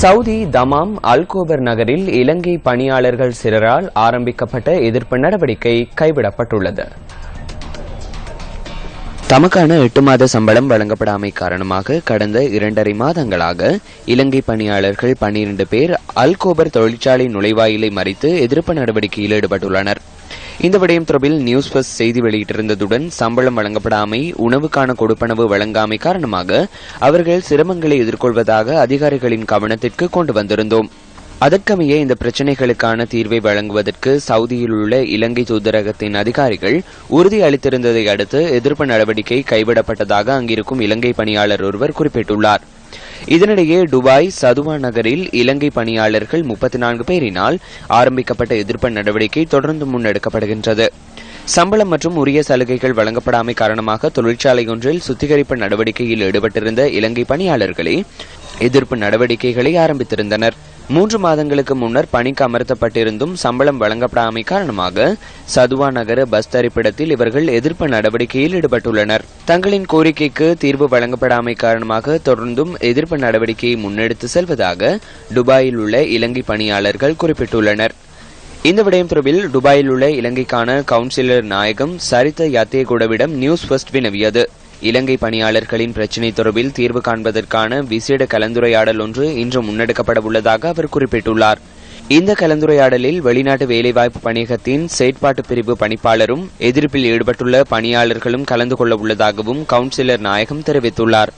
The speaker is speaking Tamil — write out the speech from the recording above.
சவுதி தமாம் அல்கோபர் நகரில் இலங்கை பணியாளர்கள் சிலரால் ஆரம்பிக்கப்பட்ட எதிர்ப்பு நடவடிக்கை கைவிடப்பட்டுள்ளது. தமக்கான எட்டு மாத சம்பளம் வழங்கப்படாமை காரணமாக கடந்த இரண்டரை மாதங்களாக இலங்கை பணியாளர்கள் பன்னிரண்டு பேர் அல்கோபர் தொழிற்சாலை நுழைவாயிலை மறித்து எதிர்ப்பு நடவடிக்கையில் ஈடுபட்டுள்ளனர். இந்த விடயம் தொடர்பில் நியூஸ் பஸ் செய்தி வெளியிட்டிருந்ததுடன் சம்பளம் வழங்கப்படாமை உணவுக்கான கொடுப்பனவு வழங்காமை காரணமாக அவர்கள் சிரமங்களை எதிர்கொள்வதாக அதிகாரிகளின் கவனத்திற்கு கொண்டு வந்திருந்தோம். அதற்கமைய இந்த பிரச்சினைகளுக்கான தீர்வை வழங்குவதற்கு சவுதியில் உள்ள இலங்கை தூதரகத்தின் அதிகாரிகள் உறுதி அளித்திருந்ததை அடுத்து எதிர்ப்பு நடவடிக்கை கைவிடப்பட்டதாக அங்கிருக்கும் இலங்கை பணியாளர் ஒருவர் குறிப்பிட்டுள்ளார். இதனிடையே துபாய் சதுவா நகரில் இலங்கை பணியாளர்கள் முப்பத்தி நான்கு பேரினால் ஆரம்பிக்கப்பட்ட எதிர்ப்பு நடவடிக்கை தொடர்ந்து முன்னெடுக்கப்படுகின்றது. சம்பளம் மற்றும் உரிய சலுகைகள் வழங்கப்படாமை காரணமாக தொழிற்சாலை ஒன்றில் சுத்திகரிப்பு நடவடிக்கையில் ஈடுபட்டிருந்த இலங்கை பணியாளர்களே எதிர்ப்பு நடவடிக்கைகளை ஆரம்பித்திருந்தனர். மூன்று மாதங்களுக்கு முன்னர் பணிக்கு அமர்த்தப்பட்டிருந்தும் சம்பளம் வழங்கப்படாமை காரணமாக சதுவா நகர பஸ் தரிப்பிடத்தில் இவர்கள் எதிர்ப்பு நடவடிக்கையில் ஈடுபட்டுள்ளனர். தங்களின் கோரிக்கைக்கு தீர்வு வழங்கப்படாமை காரணமாக தொடர்ந்தும் எதிர்ப்பு நடவடிக்கையை முன்னெடுத்து செல்வதாக துபாயில் உள்ள இலங்கை பணியாளர்கள் குறிப்பிட்டுள்ளனர். இந்த விடயம் தொடர்பில் துபாயில் உள்ள இலங்கைக்கான கவுன்சிலர் நாயகம் சரித யாத்தேகுடவிடம் நியூஸ் ஃபர்ஸ்ட் வினவியது. இலங்கை பணியாளர்களின் பிரச்சினை தொடர்பில் தீர்வு காண்பதற்கான விசேட கலந்துரையாடல் ஒன்று இன்று முன்னெடுக்கப்பட உள்ளதாக அவர் குறிப்பிட்டுள்ளார். இந்த கலந்துரையாடலில் வெளிநாட்டு வேலைவாய்ப்பு பணியகத்தின் செயற்பாட்டு பிரிவு பணிப்பாளரும் எதிர்ப்பில் ஈடுபட்டுள்ள பணியாளர்களும் கலந்து கொள்ள உள்ளதாகவும் கவுன்சிலர் நாயகம் தெரிவித்துள்ளார்.